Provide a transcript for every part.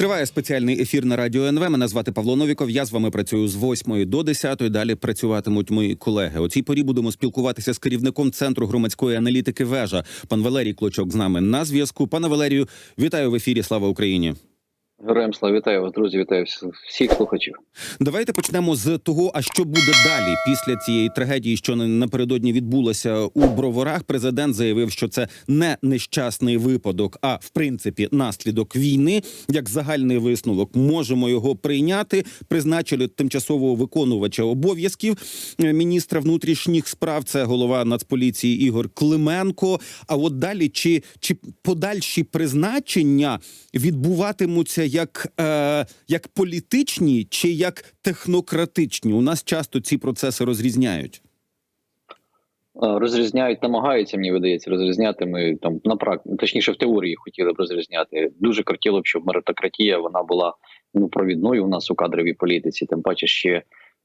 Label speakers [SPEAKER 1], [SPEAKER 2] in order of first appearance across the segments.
[SPEAKER 1] Триває спеціальний ефір на радіо НВ. Мене звати Павло Новіков. Я з вами працюю з 8 до 10. Далі працюватимуть мої колеги. У цій порі будемо спілкуватися з керівником центру громадської аналітики. Вежа пан Валерій Клочок з нами на зв'язку. Пане Валерію, вітаю в ефірі. Слава Україні.
[SPEAKER 2] Героям слава вітаю вас, друзі. Вітаю всіх- слухачів.
[SPEAKER 1] Давайте почнемо з того, а що буде далі після цієї трагедії, що на- напередодні відбулося у броварах. Президент заявив, що це не нещасний випадок, а в принципі наслідок війни. Як загальний висновок, можемо його прийняти. Призначили тимчасового виконувача обов'язків е, міністра внутрішніх справ. Це голова Нацполіції Ігор Клименко. А от далі чи, чи подальші призначення відбуватимуться як, е, як політичні чи як технократичні? У нас часто ці процеси розрізняють.
[SPEAKER 2] Е, Розрізняють, намагаються, мені видається, розрізняти. Ми там на практиці, точніше в теорії хотіли б розрізняти. Дуже хотіло б, щоб меритократія вона була ну провідною у нас у кадровій політиці. Тим паче ще.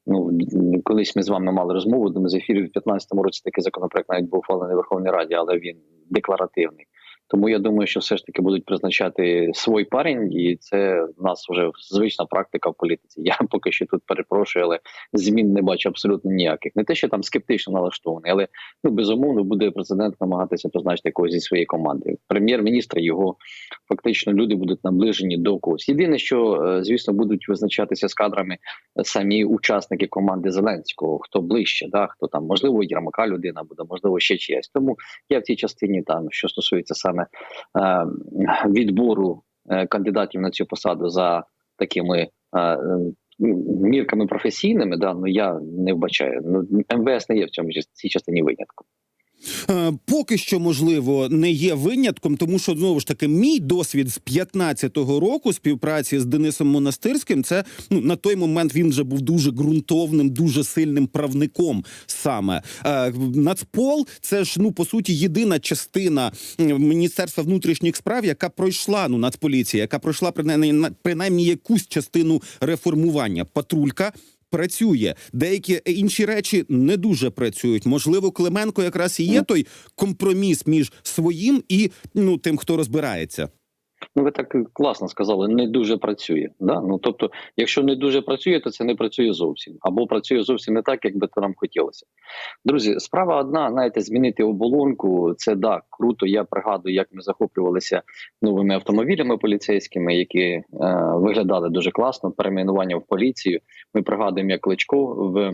[SPEAKER 2] Ну колись ми з вами мали розмову в одному з ефірів в 2015 році. Такий законопроект навіть був ухвалений в Верховній Раді, але він декларативний. Тому я думаю, що все ж таки будуть призначати свій парень, і це в нас вже звична практика в політиці. Я поки що тут перепрошую, але змін не бачу абсолютно ніяких. Не те, що там скептично налаштований, але ну безумовно буде президент намагатися призначити когось зі своєї команди. Прем'єр-міністр його фактично люди будуть наближені до когось. Єдине, що е, звісно будуть визначатися з кадрами самі учасники команди Зеленського, хто ближче, да хто там можливо Єрмака людина буде, можливо, ще чиясь. Тому я в цій частині там, що стосується саме е, відбору е, кандидатів на цю посаду за такими. е, Мірками професійними, да, ну я не вбачаю. Ну МВС не є в цьому цій частині винятком.
[SPEAKER 1] Е, Поки що, можливо, не є винятком, тому що знову ж таки мій досвід з 15-го року співпраці з Денисом Монастирським. Це ну на той момент він вже був дуже ґрунтовним, дуже сильним правником. Саме Е, Нацпол це ж ну по суті єдина частина Міністерства внутрішніх справ, яка пройшла ну Нацполіція, яка пройшла принаймні на- принаймні якусь частину реформування. Патрулька працює. Деякі інші речі не дуже працюють. Можливо, Клименко якраз і є той компроміс між своїм і ну тим, хто розбирається.
[SPEAKER 2] Ну, ви так класно сказали, не дуже працює. Да? Ну тобто, якщо не дуже працює, то це не працює зовсім, або працює зовсім не так, як би то нам хотілося. Друзі, справа одна, знаєте, змінити оболонку. Це да, круто. Я пригадую, як ми захоплювалися новими автомобілями поліцейськими, які е, виглядали дуже класно. Перейменування в поліцію. Ми пригадуємо, як Кличко в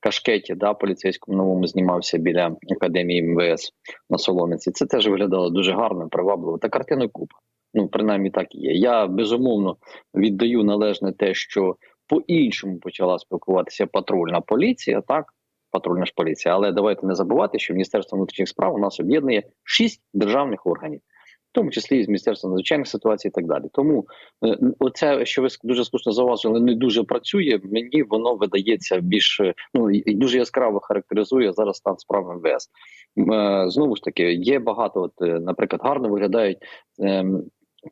[SPEAKER 2] кашкеті, да, поліцейському новому знімався біля академії МВС на Соломиці. Це теж виглядало дуже гарно, привабливо. Та картини купа. Ну, принаймні так і є. Я безумовно віддаю належне те, що по-іншому почала спілкуватися патрульна поліція, так? Патрульна ж поліція. Але давайте не забувати, що Міністерство внутрішніх справ у нас об'єднує шість державних органів, в тому числі і з Міністерства надзвичайних ситуацій і так далі. Тому е, оце, що ви дуже слушно зауважили, не дуже працює. Мені воно видається більш е, ну і дуже яскраво характеризує зараз стан справ МВС. Е, Знову ж таки, є багато, от, наприклад, гарно виглядають.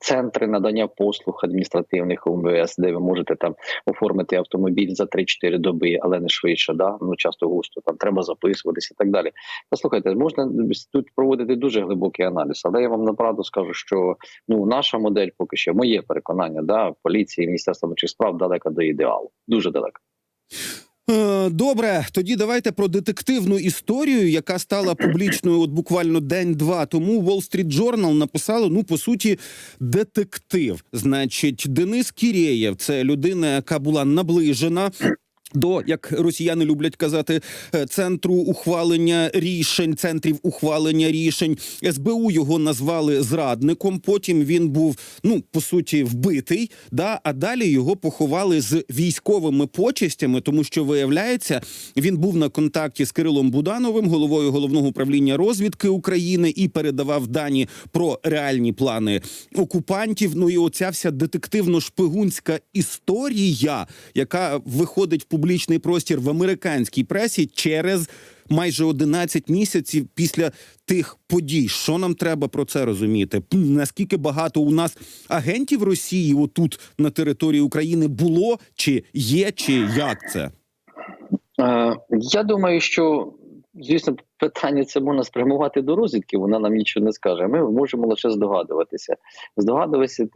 [SPEAKER 2] Центри надання послуг адміністративних у МВС, де ви можете там оформити автомобіль за 3-4 доби, але не швидше. Да? Ну часто густо там треба записуватися і так далі. Та слухайте, можна тут проводити дуже глибокий аналіз, але я вам направду скажу, що ну наша модель, поки що, моє переконання, да, поліції, міністерства внутрішніх справ далека до ідеалу, дуже далеко.
[SPEAKER 1] Е, Добре, тоді давайте про детективну історію, яка стала публічною от буквально день-два тому. Wall Street Journal написало, ну по суті, детектив. Значить, Денис Кірєєв це людина, яка була наближена. До як росіяни люблять казати, е, центру ухвалення рішень, центрів ухвалення рішень СБУ його назвали зрадником. Потім він був ну по суті вбитий. Да, а далі його поховали з військовими почестями, тому що виявляється, він був на контакті з Кирилом Будановим, головою головного управління розвідки України, і передавав дані про реальні плани окупантів. Ну і оця вся детективно-шпигунська історія, яка виходить в публічний простір в американській пресі через майже 11 місяців після тих подій. Що нам треба про це розуміти? Наскільки багато у нас агентів Росії отут на території України було, чи є, чи як це?
[SPEAKER 2] Е, я думаю, що звісно питання це можна спрямувати до розвідки. Вона нам нічого не скаже. Ми можемо лише здогадуватися. Здогадуватися,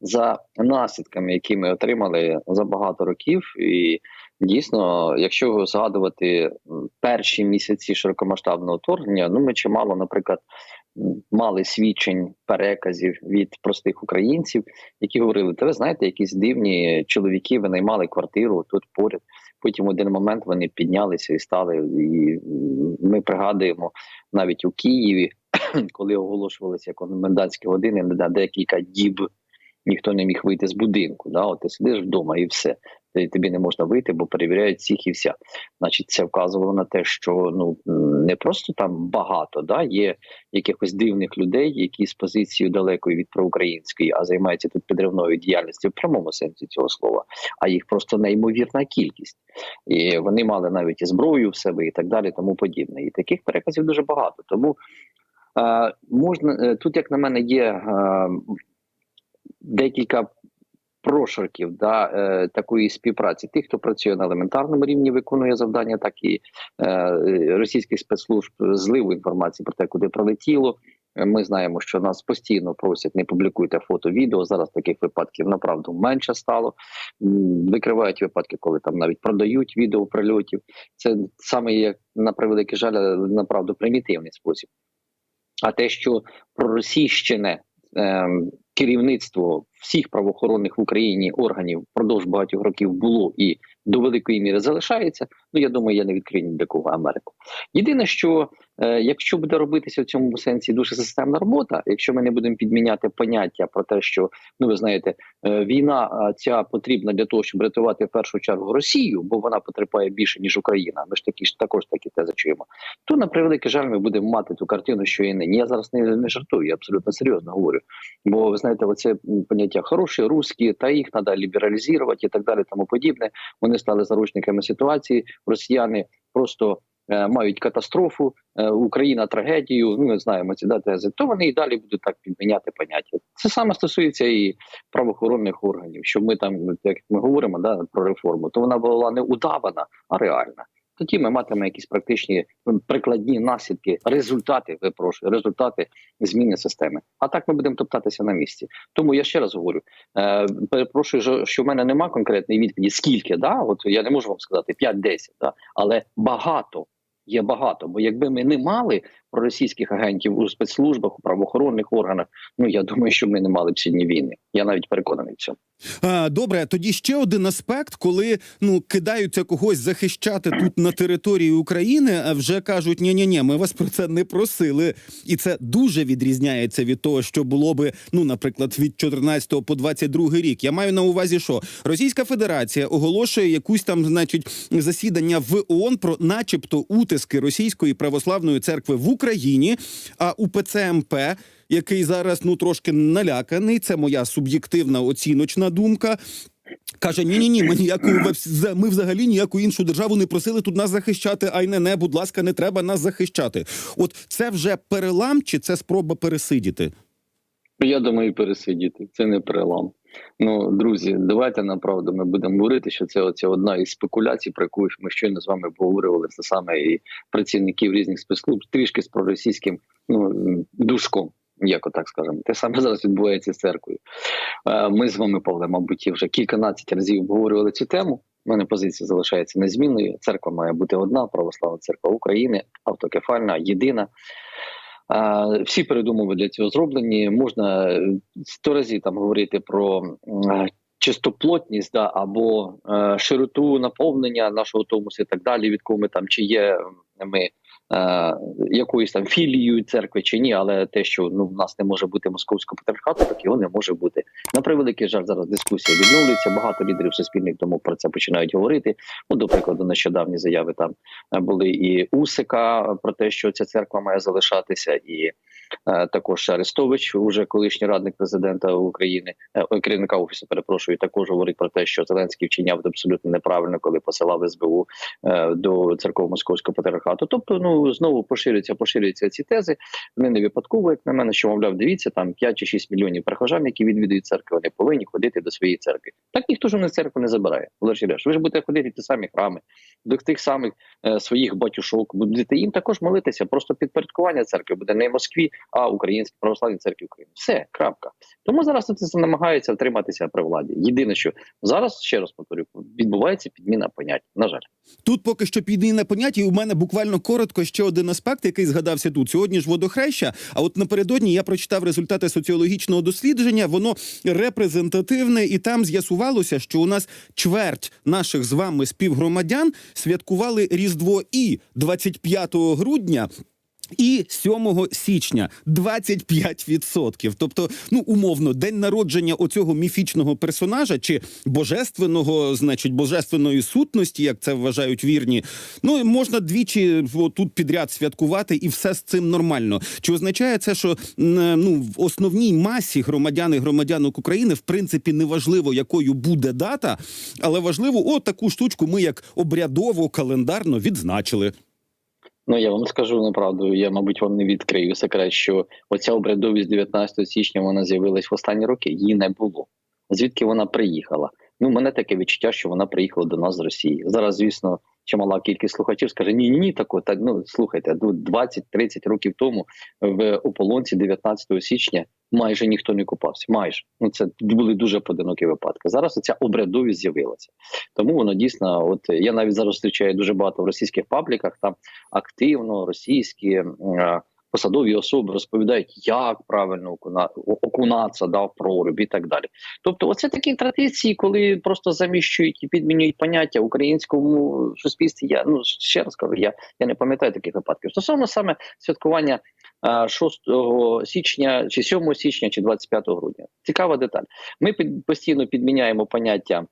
[SPEAKER 2] за наслідками, які ми отримали за багато років. І дійсно, якщо згадувати перші місяці широкомасштабного вторгнення, ну ми чимало, наприклад, мали свідчень переказів від простих українців, які говорили: Та ви знаєте, якісь дивні чоловіки винаймали квартиру тут поряд. Потім один момент вони піднялися і стали. І ми пригадуємо навіть у Києві, коли оголошувалися комендантські години на декілька діб. Ніхто не міг вийти з будинку. Да? От ти сидиш вдома і все. Тобі не можна вийти, бо перевіряють всіх і вся. Значить, це вказувало на те, що ну не просто там багато, да є якихось дивних людей, які з позицією далекої від проукраїнської, а займаються тут підривною діяльністю в прямому сенсі цього слова, а їх просто неймовірна кількість. І вони мали навіть і зброю в себе, і так далі, тому подібне. І таких переказів дуже багато. Тому е, можна е, тут, як на мене, є е, декілька прошарків да, е, такої співпраці. Тих, хто працює на елементарному рівні, виконує завдання, так і е, російських спецслужб зливу інформації про те, куди прилетіло. Е, Ми знаємо, що нас постійно просять не публікуйте фото, відео. Зараз таких випадків направду менше стало. Викривають випадки, коли там навіть продають відео прильотів. Це саме як на превеликий жаль, направду примітивний спосіб. А те, що проросійщине ем, керівництво всіх правоохоронних в Україні органів впродовж багатьох років було і до великої міри залишається. Ну я думаю, я не відкрию ні для кого Америку. Єдине, що якщо буде робитися в цьому сенсі дуже системна робота, якщо ми не будемо підміняти поняття про те, що ну ви знаєте, е, війна ця потрібна для того, щоб рятувати в першу чергу Росію, бо вона потерпає більше ніж Україна. Ми ж такі ж також такі тези чуємо. То на превеликий жаль, ми будемо мати ту картину, що і нині. Я зараз не, не жартую, я абсолютно серйозно говорю. Бо ви знаєте, оце поняття хороші, русські, та їх треба лібералізувати і так далі, тому подібне. Вони стали заручниками ситуації. Росіяни просто е, мають катастрофу, е, Україна трагедію. Ну ми знаємо ці да, тези. То вони і далі будуть так підміняти поняття. Це саме стосується і правоохоронних органів. Що ми там, як ми говоримо, да про реформу, то вона була не удавана, а реальна. Тоді ми матимемо якісь практичні прикладні наслідки, результати. Випрошую, результати зміни системи. А так ми будемо топтатися на місці. Тому я ще раз говорю: е, перепрошую, що в мене нема конкретної відповіді, скільки да, от я не можу вам сказати 5-10, да, але багато. Є багато, бо якби ми не мали проросійських агентів у спецслужбах, у правоохоронних органах, ну я думаю, що ми не мали б сьогодні війни. Я навіть переконаний в цьому.
[SPEAKER 1] Добре, тоді ще один аспект, коли ну кидаються когось захищати тут на території України, а вже кажуть: ні ні ні ми вас про це не просили. І це дуже відрізняється від того, що було би, ну, наприклад, від 14 по 22 рік. Я маю на увазі, що Російська Федерація оголошує якусь там, значить, засідання в ООН про, начебто, утиски Російської православної церкви в Україні, а УПЦ МП який зараз ну трошки наляканий. Це моя суб'єктивна оціночна думка. Каже: ні, ні, ні, ми ніякої вз- ми взагалі ніяку іншу державу не просили тут нас захищати. Ай не не, будь ласка, не треба нас захищати. От це вже перелам, чи це спроба пересидіти?
[SPEAKER 2] Я думаю, пересидіти. Це не перелам. Ну, друзі, давайте направду ми будемо говорити, що це оця одна із спекуляцій, про яку ми щойно з вами обговорювали. Це саме і працівників різних спецслужб, трішки з проросійським ну, душком. Як отак скажемо, те саме зараз відбувається з церквою. Е, Ми з вами, Павле, мабуть, вже кільканадцять разів обговорювали цю тему. У мене позиція залишається незмінною. Церква має бути одна, православна церква України, автокефальна, єдина. Всі передумови для цього зроблені. Можна е, сто разів там говорити про е, чистоплотність, да, або е, широту наповнення нашого томусу і так далі, від кого ми там чи є ми е, якоюсь там філією церкви чи ні, але те, що ну в нас не може бути московського патріархату, так його не може бути. На превеликий жаль, зараз дискусія відновлюється. Багато лідерів суспільних тому про це починають говорити. Ну, до прикладу, нещодавні заяви там е, були і Усика про те, що ця церква має залишатися, і також Арестович, уже колишній радник президента України, е, керівника офісу, перепрошую, також говорить про те, що Зеленський вчиняв абсолютно неправильно, коли посилав СБУ е, до церковно московського патріархату. Тобто, ну знову поширюються, поширюються ці тези. Вони не випадково, як на мене, що мовляв, дивіться, там 5 чи 6 мільйонів прихожан, які відвідують церкви, вони повинні ходити до своєї церкви. Так ніхто ж у нас церкву не забирає. Олеж Ілляш, ви ж будете ходити ті самі храми, до тих самих е, своїх батюшок, будете їм також молитися. Просто підпорядкування церкви буде не в Москві, а Українській православній церкві України. Все, крапка. Тому зараз це намагаються втриматися при владі. Єдине, що зараз ще раз повторю, відбувається підміна понять. На жаль.
[SPEAKER 1] Тут поки що піде на поняття, і у мене буквально коротко ще один аспект, який згадався тут. Сьогодні ж водохреща. А от напередодні я прочитав результати соціологічного дослідження. Воно репрезентативне, і там з'ясувалося, що у нас чверть наших з вами співгромадян святкували Різдво і 25 грудня. І 7 січня 25%. Тобто, ну умовно, день народження оцього міфічного персонажа чи божественного, значить, божественної сутності, як це вважають вірні. Ну можна двічі тут підряд святкувати, і все з цим нормально. Чи означає це, що ну в основній масі громадян і громадянок України в принципі не важливо, якою буде дата, але важливо, о, таку штучку ми як обрядово календарно відзначили.
[SPEAKER 2] Ну я вам скажу неправду. Я, мабуть, вам не відкрию секрет, що оця обрядовість 19 січня вона з'явилась в останні роки. Її не було. Звідки вона приїхала? Ну, мене таке відчуття, що вона приїхала до нас з Росії. Зараз, звісно, чимала кількість слухачів скаже: ні, ні, ні, тако, так ну слухайте, ну, 20-30 років тому в ополонці 19 січня майже ніхто не купався. Майже ну це були дуже поодинокі випадки. Зараз оця обрядовість з'явилася. Тому воно дійсно, от я навіть зараз зустрічаю дуже багато в російських пабліках. Там активно російські посадові особи розповідають, як правильно окуна, окунатися да, в проруб і так далі. Тобто, оце такі традиції, коли просто заміщують і підмінюють поняття українському суспільстві. Я ну ще раз кажу, я, я не пам'ятаю таких випадків. Стосовно саме святкування е, 6 січня, чи 7 січня, чи 25 грудня. Цікава деталь. Ми під, постійно підміняємо поняття.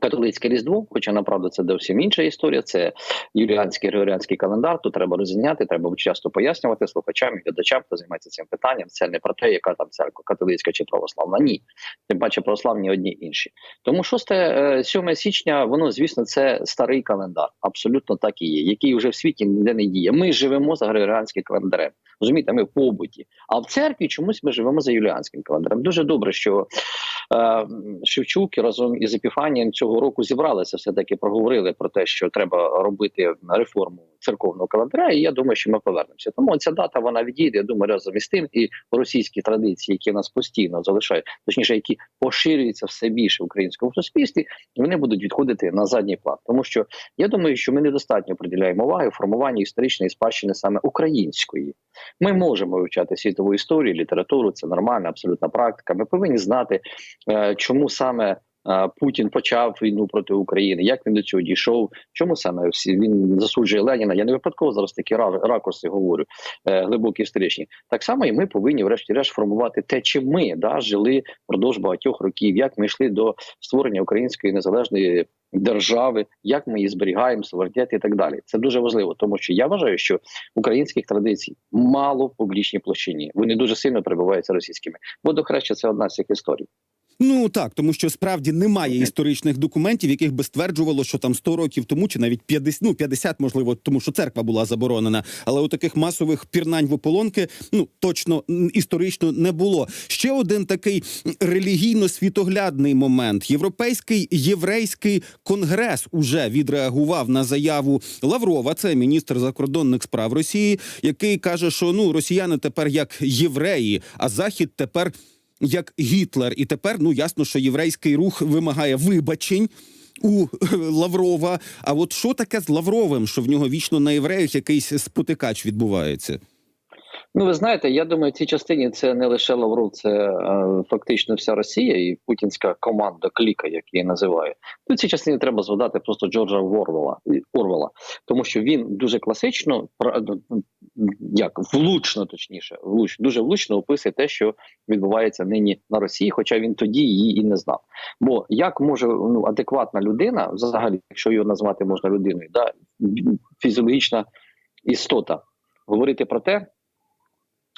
[SPEAKER 2] Католицьке різдво, хоча направду це зовсім інша історія. Це юліанський григоріанський календар. Тут треба розрізняти, треба часто пояснювати слухачам і глядачам, хто займається цим питанням. Це не про те, яка там церква католицька чи православна. Ні, тим паче православні одні інші. Тому 6 е, 7 січня, воно звісно, це старий календар. Абсолютно так і є, який вже в світі ніде не діє. Ми живемо за григоріанським календарем. Розумієте, ми в побуті. А в церкві чомусь ми живемо за юліанським календарем. Дуже добре, що е, Шевчук разом із Епіфанієм цього року зібралися, все таки проговорили про те, що треба робити реформу церковного календаря. І я думаю, що ми повернемося. Тому ця дата вона відійде. Я думаю, разом із тим і російські традиції, які нас постійно залишають, точніше, які поширюються все більше в українському суспільстві, вони будуть відходити на задній план. Тому що я думаю, що ми недостатньо приділяємо уваги формуванню історичної спадщини саме української. Ми можемо вивчати світову історію, літературу. Це нормальна, абсолютна практика. Ми повинні знати, чому саме е, Путін почав війну проти України, як він до цього дійшов, чому саме всі він засуджує Леніна. Я не випадково зараз такі ракурси говорю, е, глибокі історичні. Так само і ми повинні, врешті-решт, формувати те, чим ми да, жили впродовж багатьох років, як ми йшли до створення української незалежної. Держави, як ми її зберігаємо, суверенітет і так далі. Це дуже важливо, тому що я вважаю, що українських традицій мало в публічній площині. Вони дуже сильно перебуваються російськими. Водохреща це одна з цих історій.
[SPEAKER 1] Ну так, тому що справді немає історичних документів, яких би стверджувало, що там 100 років тому, чи навіть 50, ну 50, можливо, тому що церква була заборонена. Але у таких масових пірнань в ополонки ну точно історично не було. Ще один такий релігійно-світоглядний момент. Європейський єврейський конгрес уже відреагував на заяву Лаврова, це міністр закордонних справ Росії, який каже, що ну росіяни тепер як євреї, а захід тепер як Гітлер. І тепер ну ясно, що єврейський рух вимагає вибачень. У Лаврова, а от що таке з Лавровим, що в нього вічно на євреях якийсь спотикач відбувається?
[SPEAKER 2] Ну, ви знаєте, я думаю, в цій частині це не лише Лавров, це е, фактично вся Росія і путінська команда кліка, як її називають. Ну, в цій частині треба згадати просто Джорджа Орвела, Орвела, тому що він дуже класично, пра- як влучно, точніше, влуч, дуже влучно описує те, що відбувається нині на Росії, хоча він тоді її і не знав. Бо як може ну, адекватна людина, взагалі, якщо його назвати можна людиною, да, фізіологічна істота, говорити про те.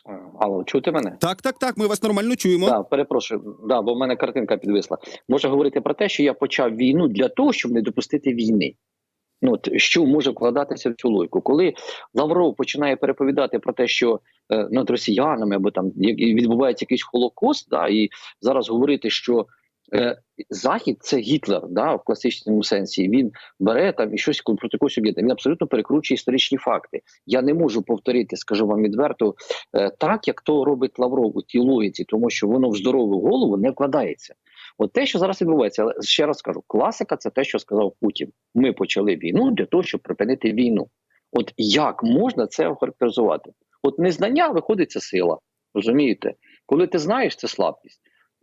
[SPEAKER 2] Е, Алло, чути мене?
[SPEAKER 1] Так, так, так. Ми вас нормально чуємо.
[SPEAKER 2] Да, перепрошую, да, бо в мене картинка підвисла. Може говорити про те, що я почав війну для того, щоб не допустити війни. Ну, от, що може вкладатися в цю логіку? Коли Лавров починає переповідати про те, що е, над росіянами або там відбувається якийсь холокост, да, і зараз говорити, що Захід це Гітлер, да, в класичному сенсі. Він бере там і щось проти когось об'єднує. Він абсолютно перекручує історичні факти. Я не можу повторити, скажу вам відверто, е, так як то робить Лавров у тій логіці, тому що воно в здорову голову не вкладається. От те, що зараз відбувається, але ще раз кажу, класика це те, що сказав Путін. Ми почали війну для того, щоб припинити війну. От як можна це охарактеризувати? От незнання виходить це сила. Розумієте? Коли ти знаєш, це слабкість.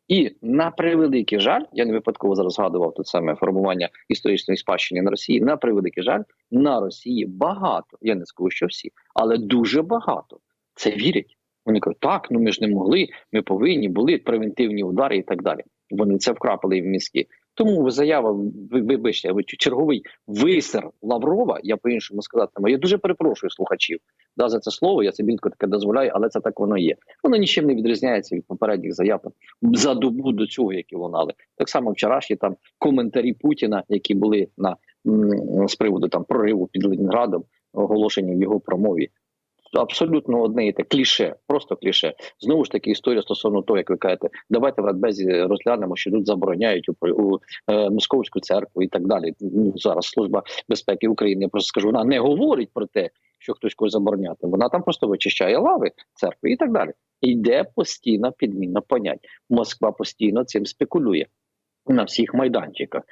[SPEAKER 2] І на превеликий жаль, я не випадково зараз згадував тут саме формування історичної спадщини на Росії. На превеликий жаль, на Росії багато. Я не скажу, що всі, але дуже багато це вірять. Вони кажуть, так, ну ми ж не могли, ми повинні були превентивні удари і так далі. Вони це вкрапили в мізки. Тому заява, ви вибачте, ви черговий висер Лаврова, я по-іншому сказати не. Я дуже перепрошую слухачів да, за це слово. Я білько таке дозволяю, але це так воно є. Воно нічим не відрізняється від попередніх заяв за добу до цього, які лунали. Так само вчорашні там коментарі Путіна, які були на з приводу там прориву під Ленінградом, оголошені в його промові. Абсолютно одне і те кліше, просто кліше. Знову ж таки, історія стосовно того, як ви кажете, давайте в Радбезі розглянемо, що тут забороняють у, у е, московську церкву і так далі. Ну зараз служба безпеки України. Я просто скажу, вона не говорить про те, що хтось когось забороняти. Вона там просто вичищає лави церкви і так далі. Йде постійна підміна понять. Москва постійно цим спекулює на всіх майданчиках.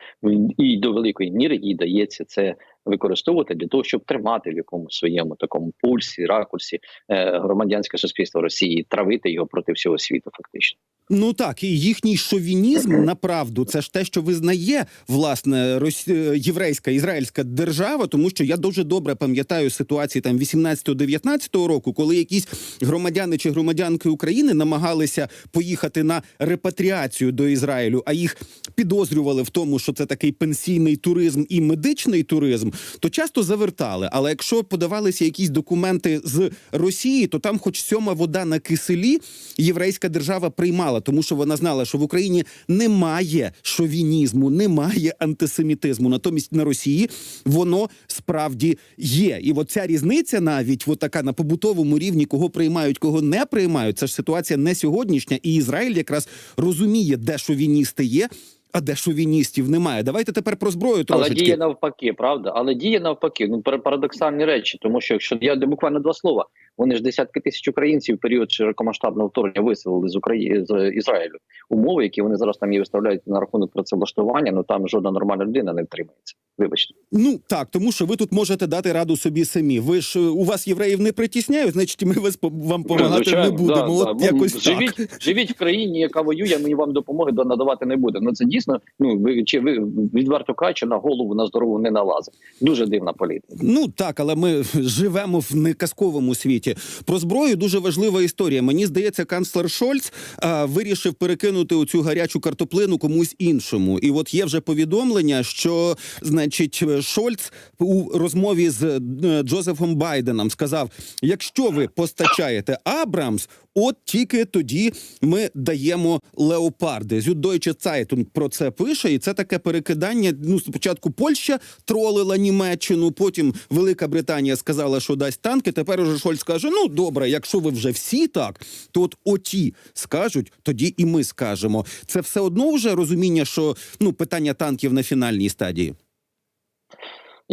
[SPEAKER 2] І до великої міри їй дається це використовувати для того, щоб тримати в якомусь своєму такому пульсі, ракурсі е, громадянське суспільство Росії, травити його проти всього світу, фактично.
[SPEAKER 1] Ну так, і їхній шовінізм направду це ж те, що визнає власне рос... е, єврейська ізраїльська держава, тому що я дуже добре пам'ятаю ситуації там 18-19 року, коли якісь громадяни чи громадянки України намагалися поїхати на репатріацію до Ізраїлю, а їх підозрювали в тому, що це такий пенсійний туризм і медичний туризм, то часто завертали. Але якщо подавалися якісь документи з Росії, то там, хоч сьома вода на киселі, єврейська держава приймала, тому що вона знала, що в Україні немає шовінізму, немає антисемітизму. Натомість на Росії воно справді є. І от ця різниця навіть от така на побутовому рівні, кого приймають, кого не приймають. Це ж ситуація не сьогоднішня, і Ізраїль якраз розуміє, де шовіністи є. А де шовіністів немає. Давайте тепер про зброю
[SPEAKER 2] Але діє навпаки, правда? Але діє навпаки. Ну пар- парадоксальні речі, тому що якщо я буквально два слова, вони ж десятки тисяч українців в період широкомасштабного вторгнення виселили з України з Ізраїлю. Умови, які вони зараз там і виставляють на рахунок працевлаштування, ну там жодна нормальна людина не втримається. Вибачте.
[SPEAKER 1] Ну так, тому що ви тут можете дати раду собі самі. Ви ж е, у вас євреїв не притісняють, значить ми вас вам допомагати не будемо.
[SPEAKER 2] да,
[SPEAKER 1] От
[SPEAKER 2] да.
[SPEAKER 1] якось
[SPEAKER 2] Ну,
[SPEAKER 1] так.
[SPEAKER 2] живіть, живіть в країні, яка воює, ми вам допомоги до- надавати не будемо. Ну це дійсно. Ну ви чи ви відверто кажучи, на голову на здорову не налазить. Дуже дивна політика.
[SPEAKER 1] Ну так, але ми живемо в неказковому світі. Про зброю дуже важлива історія. Мені здається, канцлер Шольц а, вирішив перекинути оцю гарячу картоплину комусь іншому. І от є вже повідомлення, що значить Шольц у розмові з е, Джозефом Байденом сказав: якщо ви постачаєте Абрамс, от тільки тоді ми даємо леопарди. Зюдойче Цайтунг про це пише, і це таке перекидання. Ну, спочатку Польща тролила Німеччину, потім Велика Британія сказала, що дасть танки. Тепер уже Шольц каже: ну добре, якщо ви вже всі так, то от оті скажуть, тоді і ми скажемо. Це все одно вже розуміння, що ну питання танків на фінальній стадії.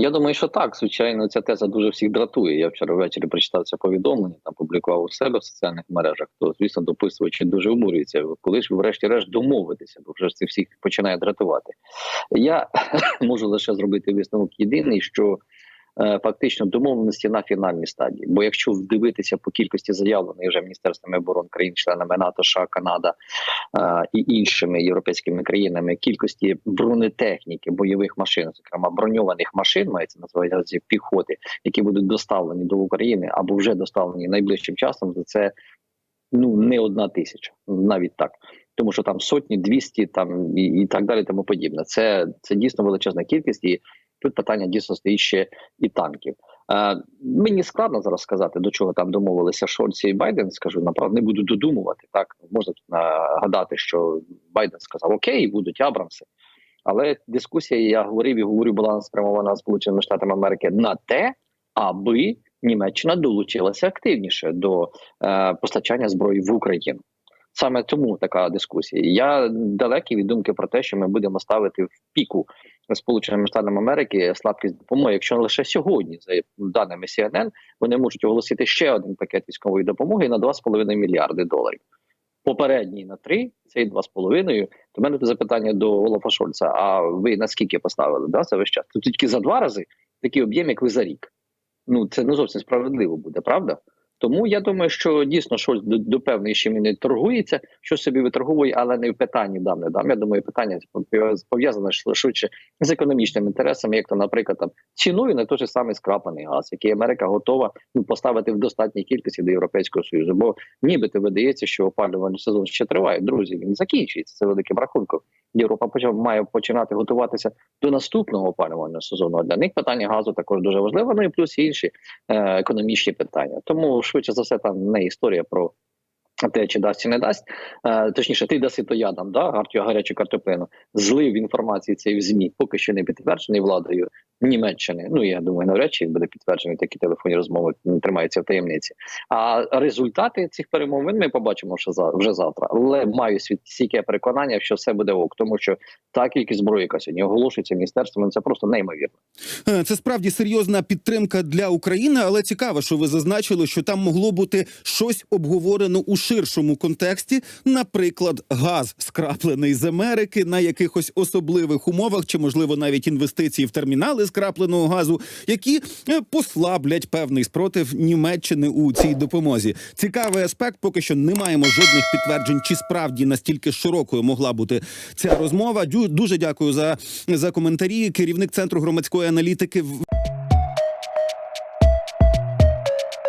[SPEAKER 2] Я думаю, що так, звичайно, ця теза дуже всіх дратує. Я вчора ввечері прочитав це повідомлення, там публікував у себе в соціальних мережах. То звісно, дописувачі дуже обурюються. Коли ж врешті-решт домовитися, бо вже це всіх починає дратувати. Я можу лише зробити висновок єдиний, що фактично домовленості на фінальній стадії. Бо якщо дивитися по кількості заявлених вже міністерствами оборони країн-членами НАТО, США, Канада е, і іншими європейськими країнами, кількості бронетехніки, бойових машин, зокрема броньованих машин, мається називається піхоти, які будуть доставлені до України або вже доставлені найближчим часом, то це ну не одна тисяча, навіть так. Тому що там сотні, двісті там і, і так далі, тому подібне. Це, це дійсно величезна кількість, і тут питання дійсно стоїть ще і танків. Е, мені складно зараз сказати, до чого там домовилися Шольц і Байден. Скажу направду, не буду додумувати. Так можна тут нагадати, що Байден сказав Окей, будуть Абрамси. Але дискусія, я говорив і говорю, була спрямована Сполученими Штатами Америки на те, аби Німеччина долучилася активніше до е, постачання зброї в Україну. Саме тому така дискусія. Я далекий від думки про те, що ми будемо ставити в піку Сполученими Штатами Америки слабкість допомоги. Якщо лише сьогодні, за даними CNN, вони можуть оголосити ще один пакет військової допомоги на 2,5 мільярди доларів. Попередній на 3, цей 2,5. То мене тут запитання до Олафа Шольца. А ви наскільки поставили да, це весь час? Тут тільки за два рази такий об'єм, як ви за рік. Ну це не зовсім справедливо буде, правда? Тому я думаю, що дійсно Шольц до, до певної ще не торгується, що собі виторговує, але не в питанні дам не дам. Я думаю, питання пов'язане швидше з економічними інтересами, як то, наприклад, там ціною на той же самий скраплений газ, який Америка готова ну, поставити в достатній кількості до Європейського союзу. Бо нібито видається, що опалювальний сезон ще триває. Друзі, він закінчується це великим рахунком. Європа почав має починати готуватися до наступного опалювального сезону. А для них питання газу також дуже важливе. Ну і плюс інші е, економічні питання. Тому швидше за все, там не історія про. Те, чи дасть, чи не дасть, е, точніше, ти даси, то я дам, да, гарчу гарячу картоплину. Злив інформації цей в ЗМІ, поки що не підтверджений владою Німеччини. Ну я думаю, навряд чи буде підтверджений такі телефонні розмови тримаються в таємниці. А результати цих перемовин ми побачимо вже за вже завтра. Але маю стійке переконання, що все буде ок, тому що та кількість зброї, яка сьогодні оголошується міністерством, ну, це просто неймовірно.
[SPEAKER 1] Е, Це справді серйозна підтримка для України, але цікаво, що ви зазначили, що там могло бути щось обговорено у ширшому контексті, наприклад, газ скраплений з Америки на якихось особливих умовах, чи можливо навіть інвестиції в термінали скрапленого газу, які е, послаблять певний спротив Німеччини у цій допомозі. Цікавий аспект. Поки що не маємо жодних підтверджень, чи справді настільки широкою могла бути ця розмова. Дуже дякую за, за коментарі. Керівник центру громадської аналітики в-